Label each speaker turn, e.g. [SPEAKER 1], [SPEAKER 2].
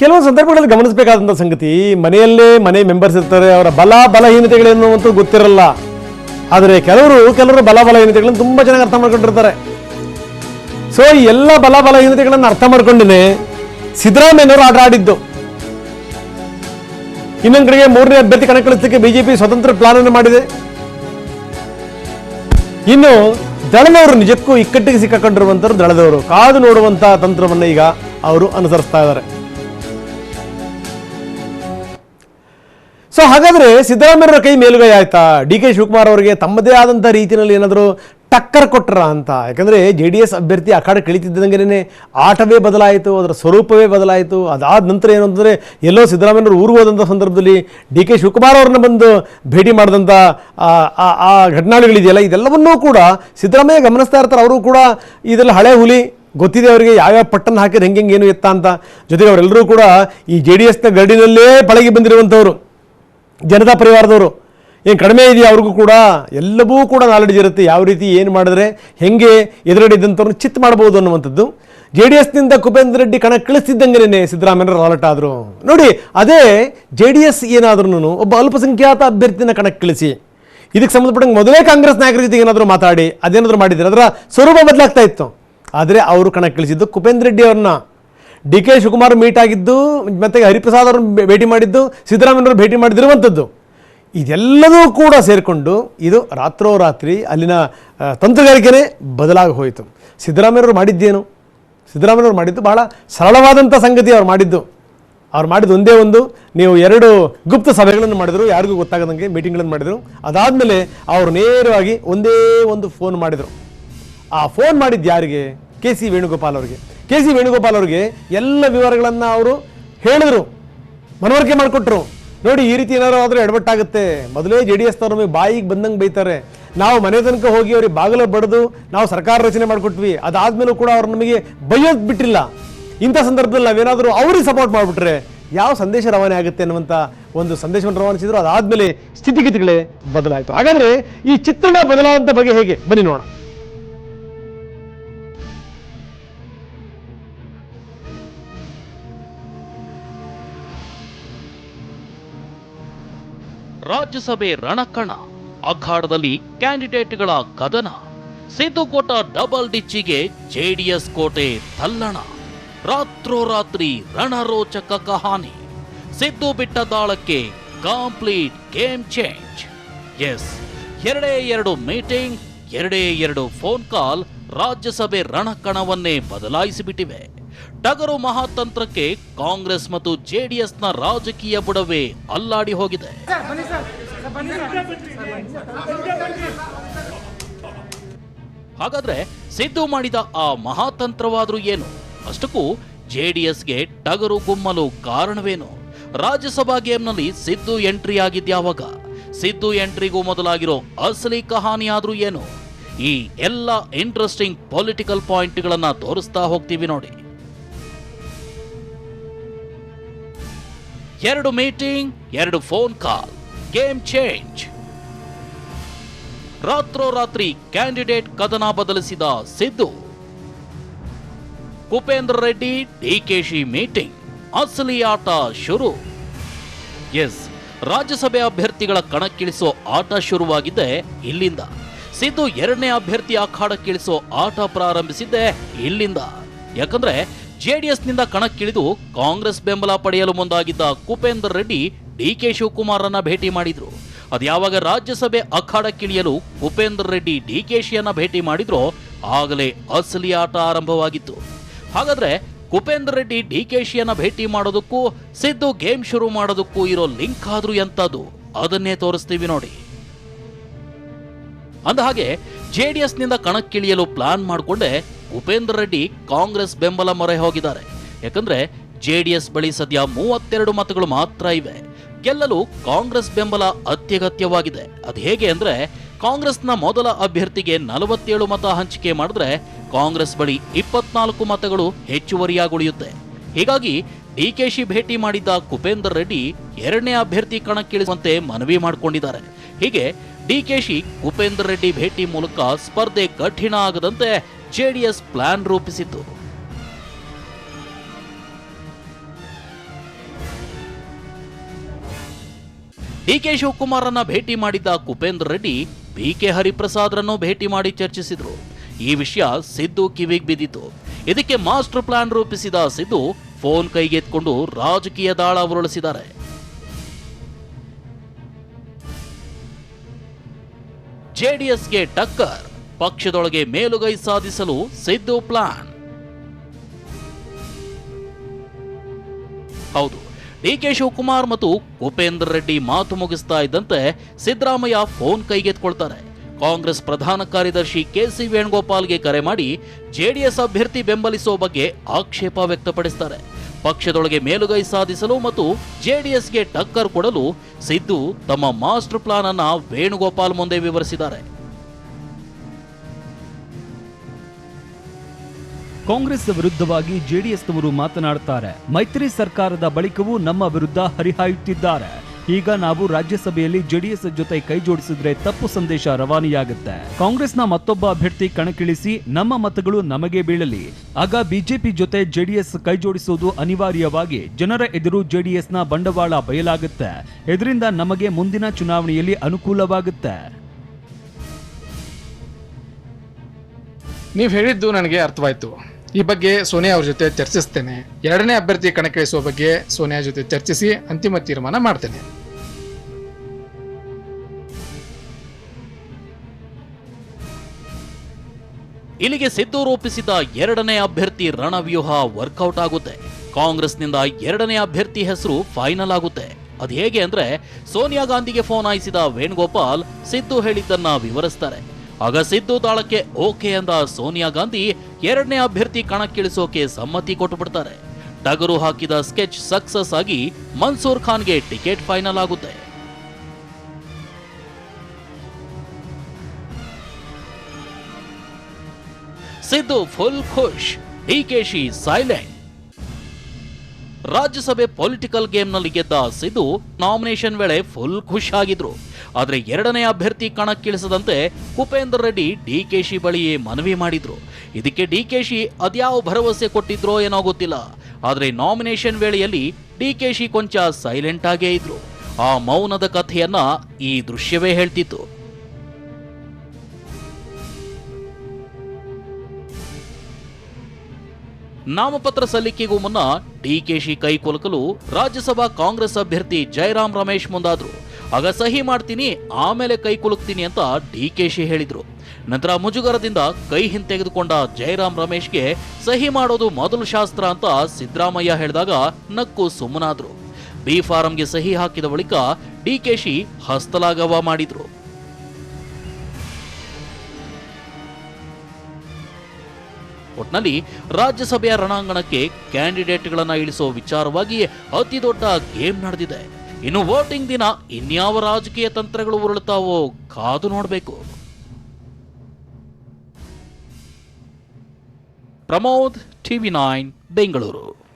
[SPEAKER 1] ಕೆಲವೊಂದು ಸಂದರ್ಭಗಳಲ್ಲಿ ಗಮನಿಸಬೇಕಾದಂಥ ಸಂಗತಿ, ಮನೆಯಲ್ಲೇ ಮನೆ ಮೆಂಬರ್ಸ್ ಇರ್ತಾರೆ, ಅವರ ಬಲ ಬಲಹೀನತೆಗಳೇನು ಅಂತೂ ಗೊತ್ತಿರಲ್ಲ. ಆದರೆ ಕೆಲವರು ಕೆಲವರು ಬಲ ಬಲಹೀನತೆಗಳನ್ನು ತುಂಬ ಚೆನ್ನಾಗಿ ಅರ್ಥ ಮಾಡ್ಕೊಂಡಿರ್ತಾರೆ. ಸೊ ಈ ಎಲ್ಲ ಬಲ ಬಲಹೀನತೆಗಳನ್ನು ಅರ್ಥ ಮಾಡ್ಕೊಂಡೇ ಸಿದ್ದರಾಮಯ್ಯನವರು ಆಟ ಆಡಿದ್ದು. ಇನ್ನೊಂದು ಕಡೆಗೆ ಮೂರನೇ ಅಭ್ಯರ್ಥಿ ಕಣಕ್ಕಿಳಿಸಲಿಕ್ಕೆ ಬಿಜೆಪಿ ಸ್ವತಂತ್ರ ಪ್ಲಾನ್ ಅನ್ನು ಮಾಡಿದೆ. ಇನ್ನು ದಳದವರು ನಿಜಕ್ಕೂ ಇಕ್ಕಟ್ಟಿಗೆ ಸಿಕ್ಕಕೊಂಡಿರುವಂತರು ದಳದವರು. ಕಾದು ನೋಡುವಂತಹ ತಂತ್ರವನ್ನ ಈಗ ಅವರು ಅನುಸರಿಸ್ತಾ ಇದ್ದಾರೆ. ಸೊ ಹಾಗಾದ್ರೆ ಸಿದ್ದರಾಮಯ್ಯರ ಕೈ ಮೇಲುಗೈ ಆಯ್ತಾ? ಡಿ ಕೆ ಶಿವಕುಮಾರ್ ಅವರಿಗೆ ತಮ್ಮದೇ ಆದಂಥ ರೀತಿಯಲ್ಲಿ ಏನಾದರೂ ಟಕ್ಕರ್ ಕೊಟ್ರ ಅಂತ? ಯಾಕಂದ್ರೆ ಜೆ ಡಿ ಎಸ್ ಅಭ್ಯರ್ಥಿ ಅಖಾಡ ಕಿಳಿತಿದ್ದಂಗೆನೆ ಆಟವೇ ಬದಲಾಯಿತು, ಅದರ ಸ್ವರೂಪವೇ ಬದಲಾಯಿತು. ಅದಾದ ನಂತರ ಏನು ಅಂತಂದ್ರೆ ಎಲ್ಲೋ ಸಿದ್ದರಾಮಯ್ಯವರು ಊರು ಹೋದಂಥ ಸಂದರ್ಭದಲ್ಲಿ ಡಿ ಕೆ ಶಿವಕುಮಾರ್ ಅವ್ರನ್ನ ಬಂದು ಭೇಟಿ ಮಾಡಿದಂಥ ಆ- ಘಟನಾವಳಿಗಳಿದೆಯಲ್ಲ ಇದೆಲ್ಲವನ್ನೂ ಕೂಡ ಸಿದ್ದರಾಮಯ್ಯ ಗಮನಿಸ್ತಾ ಇರ್ತಾರೆ. ಅವರು ಕೂಡ ಇದೆಲ್ಲ ಹಳೆ ಹುಲಿ. ಗೊತ್ತಿದೆ ಅವರಿಗೆ ಯಾವ್ಯಾವ ಪಟ್ಟನ್ನು ಹಾಕಿದ್ರೆ ಹೆಂಗೆ ಹೆಂಗೆ ಏನು ಎತ್ತ ಅಂತ. ಜೊತೆಗೆ ಅವರೆಲ್ಲರೂ ಕೂಡ ಈ ಜೆ ಡಿ ಎಸ್ನ ಗರಡಿನಲ್ಲೇ ಪಳಗಿ ಬಂದಿರುವಂಥವ್ರು ಜನತಾ ಪರಿವಾರದವರು, ಏನು ಕಡಿಮೆ ಇದೆಯಾ ಅವ್ರಿಗೂ ಕೂಡ? ಎಲ್ಲವೂ ಕೂಡ ನಾಲೆಡ್ಜ್ ಇರುತ್ತೆ. ಯಾವ ರೀತಿ ಏನು ಮಾಡಿದ್ರೆ ಹೆಂಗೆ ಎದುರಡಿದ್ದಂಥವ್ರನ್ನ ಚಿತ್ ಮಾಡ್ಬೋದು ಅನ್ನುವಂಥದ್ದು. ಜೆ ಡಿ ಎಸ್ನಿಂದ ಕುಪೇಂದ್ರ ರೆಡ್ಡಿ ಕಣ ಕಳಿಸ್ತಿದ್ದಂಗೆನೇ ಸಿದ್ದರಾಮಯ್ಯರು ರಾಲಟ್ ಆದರು. ನೋಡಿ, ಅದೇ ಜೆ ಡಿ ಎಸ್ ಏನಾದ್ರೂ ಒಬ್ಬ ಅಲ್ಪಸಂಖ್ಯಾತ ಅಭ್ಯರ್ಥಿನ ಕಣಕ್ಕೆ ಕಳಿಸಿ ಇದಕ್ಕೆ ಸಂಬಂಧಪಟ್ಟಂಗೆ ಮೊದಲೇ ಕಾಂಗ್ರೆಸ್ ನಾಯಕರ ಜೊತೆಗೆ ಏನಾದರೂ ಮಾತಾಡಿ, ಅದೇನಾದರೂ ಮಾಡಿದ್ರೆ ಅದರ ಸ್ವರೂಪ ಬದಲಾಗ್ತಾ ಇತ್ತು. ಆದರೆ ಅವರು ಕಣಕ್ಕೆ ಕಳಿಸಿದ್ದು ಕುಪೇಂದ್ರ ರೆಡ್ಡಿ ಅವ್ರನ್ನ. ಡಿ ಕೆ ಶಿವಕುಮಾರ್ ಮೀಟ್ ಆಗಿದ್ದು, ಮತ್ತೆ ಹರಿಪ್ರಸಾದ್ ಅವ್ರನ್ನ ಭೇಟಿ ಮಾಡಿದ್ದು ಸಿದ್ದರಾಮಯ್ಯವ್ರು ಭೇಟಿ ಮಾಡಿದಿರುವಂಥದ್ದು. ಇದೆಲ್ಲದೂ ಕೂಡ ಸೇರಿಕೊಂಡು ಇದು ರಾತ್ರೋರಾತ್ರಿ ಅಲ್ಲಿನ ತಂತ್ರಗಾರಿಕೆನೇ ಬದಲಾಗಿ ಹೋಯಿತು. ಸಿದ್ದರಾಮಯ್ಯವ್ರು ಮಾಡಿದ್ದೇನು? ಸಿದ್ದರಾಮಯ್ಯವ್ರು ಮಾಡಿದ್ದು ಬಹಳ ಸರಳವಾದಂಥ ಸಂಗತಿ ಅವ್ರು ಮಾಡಿದ್ದು. ಅವ್ರು ಮಾಡಿದ್ದು ಒಂದೇ ಒಂದು, ನೀವು ಎರಡು ಗುಪ್ತ ಸಭೆಗಳನ್ನು ಮಾಡಿದರು, ಯಾರಿಗೂ ಗೊತ್ತಾಗದಂಗೆ ಮೀಟಿಂಗ್ಗಳನ್ನು ಮಾಡಿದರು. ಅದಾದಮೇಲೆ ಅವರು ನೇರವಾಗಿ ಒಂದೇ ಒಂದು ಫೋನ್ ಮಾಡಿದರು. ಆ ಫೋನ್ ಮಾಡಿದ್ದು ಯಾರಿಗೆ? ಕೆ ಸಿ ವೇಣುಗೋಪಾಲ್ ಅವರಿಗೆ. ಕೆ ಸಿ ವೇಣುಗೋಪಾಲ್ ಅವರಿಗೆ ಎಲ್ಲ ವಿವರಗಳನ್ನು ಅವರು ಹೇಳಿದ್ರು. ಮನವರಿಕೆ ಮಾಡಿಕೊಟ್ರು. ನೋಡಿ, ಈ ರೀತಿ ಏನಾದ್ರು ಆದ್ರೆ ಎಡವಟ್ಟಾಗುತ್ತೆ. ಮೊದಲೇ ಜೆ ಡಿ ಎಸ್ ನಮಗೆ ಬಾಯಿಗೆ ಬಂದಂಗೆ ಬೈತಾರೆ. ನಾವು ಮನೆ ತನಕ ಹೋಗಿ ಅವ್ರಿಗೆ ಬಾಗಿಲು ಬಡಿದು ನಾವು ಸರ್ಕಾರ ರಚನೆ ಮಾಡಿಕೊಟ್ವಿ. ಅದಾದ್ಮೇಲೂ ಕೂಡ ಅವ್ರು ನಮಗೆ ಬೈಯೋದು ಬಿಟ್ಟಿಲ್ಲ. ಇಂಥ ಸಂದರ್ಭದಲ್ಲಿ ನಾವೇನಾದರೂ ಅವ್ರಿಗೆ ಸಪೋರ್ಟ್ ಮಾಡಿಬಿಟ್ರೆ ಯಾವ ಸಂದೇಶ ರವಾನೆ ಆಗುತ್ತೆ ಅನ್ನುವಂಥ ಒಂದು ಸಂದೇಶವನ್ನು ರವಾನಿಸಿದ್ರು. ಅದಾದ್ಮೇಲೆ ಸ್ಥಿತಿಗತಿಗಳೇ ಬದಲಾಯಿತು. ಹಾಗಾದರೆ ಈ ಚಿತ್ರಣ ಬದಲಾದಂಥ ಬಗ್ಗೆ ಹೇಗೆ? ಬನ್ನಿ ನೋಡೋಣ.
[SPEAKER 2] ರಾಜ್ಯಸಭೆ ರಣಕಣ, ಅಖಾಡದಲ್ಲಿ ಕ್ಯಾಂಡಿಡೇಟ್ಗಳ ಕದನ ಸಿದ್ದುಕೋಟ ಡಬಲ್ ಡಿಚ್ಚಿಗೆ ಜೆಡಿಎಸ್ ಕೋಟೆ ತಲ್ಲಣ, ರಾತ್ರೋರಾತ್ರಿ ರಣರೋಚಕ ಕಹಾನಿ, ಸಿದ್ದು ಬಿಟ್ಟ ದಾಳಕ್ಕೆ ಕಂಪ್ಲೀಟ್ ಗೇಮ್ ಚೇಂಜ್. ಎಸ್, ಎರಡೇ ಎರಡು ಮೀಟಿಂಗ್, ಎರಡೇ ಎರಡು ಫೋನ್ ಕಾಲ್ ರಾಜ್ಯಸಭೆ ರಣಕಣವನ್ನೇ ಬದಲಾಯಿಸಿಬಿಟ್ಟಿವೆ. ಟಗರು ಮಹಾತಂತ್ರಕ್ಕೆ ಕಾಂಗ್ರೆಸ್ ಮತ್ತು ಜೆಡಿಎಸ್ನ ರಾಜಕೀಯ ಬುಡವೇ ಅಲ್ಲಾಡಿ ಹೋಗಿದೆ. ಹಾಗಾದ್ರೆ ಸಿದ್ದು ಮಾಡಿದ ಆ ಮಹಾತಂತ್ರವಾದ್ರೂ ಏನು? ಅಷ್ಟಕ್ಕೂ ಜೆಡಿಎಸ್ಗೆ ಟಗರು ಗುಮ್ಮಲು ಕಾರಣವೇನು? ರಾಜ್ಯಸಭಾ ಗೇಮ್ನಲ್ಲಿ ಸಿದ್ದು ಎಂಟ್ರಿ ಆಗಿದ್ಯಾವಾಗ ಸಿದ್ದು ಎಂಟ್ರಿಗೂ ಮೊದಲಾಗಿರೋ ಅಸಲಿ ಕಹಾನಿ ಆದ್ರೂ ಏನು? ಈ ಎಲ್ಲ ಇಂಟ್ರೆಸ್ಟಿಂಗ್ ಪೊಲಿಟಿಕಲ್ ಪಾಯಿಂಟ್ಗಳನ್ನ ತೋರಿಸ್ತಾ ಹೋಗ್ತೀವಿ ನೋಡಿ. ಎರಡು ಮೀಟಿಂಗ್, ಎರಡು ಫೋನ್ ಕಾಲ್. Game change. ರಾತ್ರೋರಾತ್ರಿ ಕ್ಯಾಂಡಿಡೇಟ್ ಕದನ ಬದಲಿಸಿದ ಸಿದ್ದು. ಉಪೇಂದ್ರ ರೆಡ್ಡಿ ಡಿಕೆಶಿ ಮೀಟಿಂಗ್. ಅಸಲಿ ಆಟ ಶುರು. ಎಸ್, ರಾಜ್ಯಸಭೆ ಅಭ್ಯರ್ಥಿಗಳ ಕಣಕ್ಕಿಳಿಸೋ ಆಟ ಶುರುವಾಗಿದ್ದೆ ಇಲ್ಲಿಂದ. ಸಿದ್ದು ಎರಡನೇ ಅಭ್ಯರ್ಥಿ ಅಖಾಡಕ್ಕಿಳಿಸೋ ಆಟ ಪ್ರಾರಂಭಿಸಿದ್ದೆ ಇಲ್ಲಿಂದ. ಯಾಕಂದ್ರೆ ಜೆಡಿಎಸ್ನಿಂದ ಕಣಕ್ಕಿಳಿದು ಕಾಂಗ್ರೆಸ್ ಬೆಂಬಲ ಪಡೆಯಲು ಮುಂದಾಗಿದ್ದ ಕುಪೇಂದ್ರ ರೆಡ್ಡಿ ಡಿಕೆ ಶಿವಕುಮಾರನ್ನ ಭೇಟಿ ಮಾಡಿದ್ರು. ಅದ್ಯಾವಾಗ ರಾಜ್ಯಸಭೆ ಅಖಾಡಕ್ಕಿಳಿಯಲು ಕುಪೇಂದ್ರ ರೆಡ್ಡಿ ಡಿಕೆಶಿಯನ್ನ ಭೇಟಿ ಮಾಡಿದ್ರೋ ಆಗಲೇ ಅಸಲಿ ಆಟ ಆರಂಭವಾಗಿತ್ತು. ಹಾಗಾದ್ರೆ ಕುಪೇಂದ್ರ ರೆಡ್ಡಿ ಡಿಕೆಶಿಯನ್ನ ಭೇಟಿ ಮಾಡೋದಕ್ಕೂ ಸಿದ್ದು ಗೇಮ್ ಶುರು ಮಾಡೋದಕ್ಕೂ ಇರೋ ಲಿಂಕ್ ಆದ್ರೂ ಎಂತದ್ದು ಅದನ್ನೇ ತೋರಿಸ್ತೀವಿ ನೋಡಿ. ಅಂದ ಹಾಗೆ ಜೆಡಿಎಸ್ನಿಂದ ಕಣಕ್ಕಿಳಿಯಲು ಪ್ಲಾನ್ ಮಾಡಿಕೊಂಡೆ ಉಪೇಂದ್ರ ರೆಡ್ಡಿ ಕಾಂಗ್ರೆಸ್ ಬೆಂಬಲ ಮೊರೆ ಹೋಗಿದ್ದಾರೆ. ಯಾಕಂದ್ರೆ ಜೆಡಿಎಸ್ ಬಳಿ ಸದ್ಯ ಮೂವತ್ತೆರಡು ಮತಗಳು ಮಾತ್ರ ಇವೆ. ಗೆಲ್ಲಲು ಕಾಂಗ್ರೆಸ್ ಬೆಂಬಲ ಅತ್ಯಗತ್ಯವಾಗಿದೆ. ಅದು ಹೇಗೆ ಅಂದ್ರೆ ಕಾಂಗ್ರೆಸ್ನ ಮೊದಲ ಅಭ್ಯರ್ಥಿಗೆ ನಲವತ್ತೇಳು ಮತ ಹಂಚಿಕೆ ಮಾಡಿದ್ರೆ ಕಾಂಗ್ರೆಸ್ ಬಳಿ ಇಪ್ಪತ್ನಾಲ್ಕು ಮತಗಳು ಹೆಚ್ಚುವರಿಯಾಗಿ ಉಳಿಯುತ್ತೆ ಹೀಗಾಗಿ ಡಿಕೆಶಿ ಭೇಟಿ ಮಾಡಿದ್ದ ಕುಪೇಂದರ್ ರೆಡ್ಡಿ ಎರಡನೇ ಅಭ್ಯರ್ಥಿ ಕಣಕ್ಕಿಳಿಸುವಂತೆ ಮನವಿ ಮಾಡಿಕೊಂಡಿದ್ದಾರೆ. ಹೀಗೆ ಡಿಕೆಶಿ ಕುಪೇಂದರ್ ರೆಡ್ಡಿ ಭೇಟಿ ಮೂಲಕ ಸ್ಪರ್ಧೆ ಕಠಿಣ ಆಗದಂತೆ ಜೆಡಿಎಸ್ ಪ್ಲಾನ್ ರೂಪಿಸಿತು. ಡಿಕೆ ಶಿವಕುಮಾರನ್ನ ಭೇಟಿ ಮಾಡಿದ್ದ ಕುಪೇಂದ್ರ ರೆಡ್ಡಿ ಬಿಕೆ ಹರಿಪ್ರಸಾದ್ರನ್ನು ಭೇಟಿ ಮಾಡಿ ಚರ್ಚಿಸಿದ್ರು. ಈ ವಿಷಯ ಸಿದ್ದು ಕಿವಿಗೆ ಬಿದ್ದಿತು. ಇದಕ್ಕೆ ಮಾಸ್ಟರ್ ಪ್ಲಾನ್ ರೂಪಿಸಿದ ಸಿದ್ದು ಫೋನ್ ಕೈಗೆತ್ಕೊಂಡು ರಾಜಕೀಯ ದಾಳ ಉರುಳಿಸಿದ್ದಾರೆ ಜೆಡಿಎಸ್ಗೆ ಟಕ್ಕರ್. ಪಕ್ಷದೊಳಗೆ ಮೇಲುಗೈ ಸಾಧಿಸಲು ಸಿದ್ದು ಪ್ಲಾನ್. ಹೌದು ಡಿಕೆ ಶಿವಕುಮಾರ್ ಮತ್ತು ಉಪೇಂದ್ರ ರೆಡ್ಡಿ ಮಾತು ಮುಗಿಸ್ತಾ ಇದ್ದಂತೆ ಸಿದ್ದರಾಮಯ್ಯ ಫೋನ್ ಕೈಗೆತ್ಕೊಳ್ತಾರೆ ಕಾಂಗ್ರೆಸ್ ಪ್ರಧಾನ ಕಾರ್ಯದರ್ಶಿ ಕೆಸಿ ವೇಣುಗೋಪಾಲ್ಗೆ ಕರೆ ಮಾಡಿ ಜೆಡಿಎಸ್ ಅಭ್ಯರ್ಥಿ ಬೆಂಬಲಿಸುವ ಬಗ್ಗೆ ಆಕ್ಷೇಪ ವ್ಯಕ್ತಪಡಿಸ್ತಾರೆ. ಪಕ್ಷದೊಳಗೆ ಮೇಲುಗೈ ಸಾಧಿಸಲು ಮತ್ತು ಜೆಡಿಎಸ್ಗೆ ಟಕ್ಕರ್ ಕೊಡಲು ಸಿದ್ದು ತಮ್ಮ ಮಾಸ್ಟರ್ ಪ್ಲಾನ್ ಅನ್ನ ವೇಣುಗೋಪಾಲ್ ಮುಂದೆ ವಿವರಿಸಿದ್ದಾರೆ.
[SPEAKER 3] ಕಾಂಗ್ರೆಸ್ ವಿರುದ್ಧವಾಗಿ ಜೆಡಿಎಸ್ನವರು ಮಾತನಾಡುತ್ತಾರೆ ಮೈತ್ರಿ ಸರ್ಕಾರದ ಬಳಿಕವೂ ನಮ್ಮ ವಿರುದ್ಧ ಹರಿಹಾಯುತ್ತಿದ್ದಾರೆ ಈಗ ನಾವು ರಾಜ್ಯಸಭೆಯಲ್ಲಿ ಜೆಡಿಎಸ್ ಜೊತೆ ಕೈ ಜೋಡಿಸಿದ್ರೆ ತಪ್ಪು ಸಂದೇಶ ರವಾನೆಯಾಗುತ್ತೆ. ಕಾಂಗ್ರೆಸ್ನ ಮತ್ತೊಬ್ಬ ಅಭ್ಯರ್ಥಿ ಕಣಕ್ಕಿಳಿಸಿ ನಮ್ಮ ಮತಗಳು ನಮಗೆ ಬೀಳಲಿ. ಆಗ ಬಿಜೆಪಿ ಜೊತೆ ಜೆಡಿಎಸ್ ಕೈ ಜೋಡಿಸುವುದು ಅನಿವಾರ್ಯವಾಗಿ ಜನರ ಎದುರು ಜೆಡಿಎಸ್ನ ಬಂಡವಾಳ ಬಯಲಾಗುತ್ತೆ. ಇದರಿಂದ ನಮಗೆ ಮುಂದಿನ ಚುನಾವಣೆಯಲ್ಲಿ ಅನುಕೂಲವಾಗುತ್ತೆ.
[SPEAKER 4] ನೀವು ಹೇಳಿದ್ದು ನನಗೆ ಅರ್ಥವಾಯ್ತು. ಈ ಬಗ್ಗೆ ಸೋನಿಯಾ ಅವ್ರ ಜೊತೆ ಚರ್ಚಿಸ್ತೇನೆ. ಎರಡನೇ ಅಭ್ಯರ್ಥಿ ಕಣಕ್ಕಿಳಿಸುವ ಬಗ್ಗೆ ಸೋನಿಯಾ ಜೊತೆ ಚರ್ಚಿಸಿ ಅಂತಿಮ ತೀರ್ಮಾನ ಮಾಡ್ತೇನೆ.
[SPEAKER 2] ಇಲ್ಲಿಗೆ ಸಿದ್ದು ರೂಪಿಸಿದ ಎರಡನೇ ಅಭ್ಯರ್ಥಿ ರಣವ್ಯೂಹ ವರ್ಕೌಟ್ ಆಗುತ್ತೆ. ಕಾಂಗ್ರೆಸ್ನಿಂದ ಎರಡನೇ ಅಭ್ಯರ್ಥಿ ಹೆಸರು ಫೈನಲ್ ಆಗುತ್ತೆ. ಅದು ಹೇಗೆ ಅಂದ್ರೆ ಸೋನಿಯಾ ಗಾಂಧಿಗೆ ಫೋನ್ ಆಯಿಸಿದ ವೇಣುಗೋಪಾಲ್ ಸಿದ್ದು ಹೇಳಿದ್ದನ್ನ ವಿವರಿಸ್ತಾರೆ. ಆಗ ಸಿದ್ದು ತಾಳಕ್ಕೆ ಓಕೆ ಅಂದ ಸೋನಿಯಾ ಗಾಂಧಿ ಎರಡನೇ ಅಭ್ಯರ್ಥಿ ಕಣಕ್ಕಿಳಿಸೋಕೆ ಸಮ್ಮತಿ ಕೊಟ್ಟುಬಿಡ್ತಾರೆ. ಟಗರು ಹಾಕಿದ ಸ್ಕೆಚ್ ಸಕ್ಸಸ್ ಆಗಿ ಮನ್ಸೂರ್ ಖಾನ್ಗೆ ಟಿಕೆಟ್ ಫೈನಲ್ ಆಗುತ್ತೆ. ಸಿದ್ದು ಫುಲ್ ಖುಷ್ ಡಿಕೆಶಿ ಸೈಲೆಂಟ್. ರಾಜ್ಯಸಭೆ ಪೊಲಿಟಿಕಲ್ ಗೇಮ್ನಲ್ಲಿ ಗೆದ್ದ ಸಿದ್ದು ನಾಮಿನೇಷನ್ ವೇಳೆ ಫುಲ್ ಖುಷ್ ಆಗಿದ್ರು. ಆದ್ರೆ ಎರಡನೇ ಅಭ್ಯರ್ಥಿ ಕಣಕ್ಕಿಳಿಸದಂತೆ ಉಪೇಂದ್ರ ರೆಡ್ಡಿ ಡಿಕೆಶಿ ಬಳಿಯೇ ಮನವಿ ಮಾಡಿದ್ರು. ಇದಕ್ಕೆ ಡಿಕೆಶಿ ಅದ್ಯಾವ ಭರವಸೆ ಕೊಟ್ಟಿದ್ರೋ ಏನೋ ಗೊತ್ತಿಲ್ಲ. ಆದರೆ ನಾಮಿನೇಷನ್ ವೇಳೆಯಲ್ಲಿ ಡಿಕೆಶಿ ಕೊಂಚ ಸೈಲೆಂಟ್ ಆಗೇ ಇದ್ರು. ಆ ಮೌನದ ಕಥೆಯನ್ನ ಈ ದೃಶ್ಯವೇ ಹೇಳ್ತಿತ್ತು. ನಾಮಪತ್ರ ಸಲ್ಲಿಕೆಗೂ ಮುನ್ನ ಡಿಕೆಶಿ ಕೈಕೊಲಕಲು ಕುಲುಕಲು ರಾಜ್ಯಸಭಾ ಕಾಂಗ್ರೆಸ್ ಅಭ್ಯರ್ಥಿ ಜಯರಾಮ್ ರಮೇಶ್ ಮುಂದಾದ್ರು. ಆಗ ಸಹಿ ಮಾಡ್ತೀನಿ, ಆಮೇಲೆ ಕೈ ಕುಲುಕ್ತೀನಿ ಅಂತ ಡಿ ಕೆ ಶಿ ಹೇಳಿದ್ರು. ನಂತರ ಮುಜುಗರದಿಂದ ಕೈ ಹಿಂತೆಗೆದುಕೊಂಡ ಜಯರಾಮ್ ರಮೇಶ್ಗೆ ಸಹಿ ಮಾಡೋದು ಮೊದಲು ಶಾಸ್ತ್ರ ಅಂತ ಸಿದ್ದರಾಮಯ್ಯ ಹೇಳಿದಾಗ ನಕ್ಕು ಸುಮ್ಮನಾದ್ರು. ಬಿ ಫಾರಂಗೆ ಸಹಿ ಹಾಕಿದ ಬಳಿಕ ಡಿ ಕೆ ಶಿ ಹಸ್ತಲಾಘವ ಮಾಡಿದ್ರು. ಒಟ್ನಲ್ಲಿ ರಾಜ್ಯಸಭೆಯ ರಣಾಂಗಣಕ್ಕೆ ಕ್ಯಾಂಡಿಡೇಟ್ಗಳನ್ನ ಇಳಿಸುವ ವಿಚಾರವಾಗಿ ಅತಿ ದೊಡ್ಡ ಗೇಮ್ ನಡೆದಿದೆ. ಇನ್ನು ವೋಟಿಂಗ್ ದಿನ ಇನ್ಯಾವ ರಾಜಕೀಯ ತಂತ್ರಗಳು ಉರುಳುತ್ತಾವೋ ಕಾದು ನೋಡಬೇಕು. Pramod TV nine Bengaluru.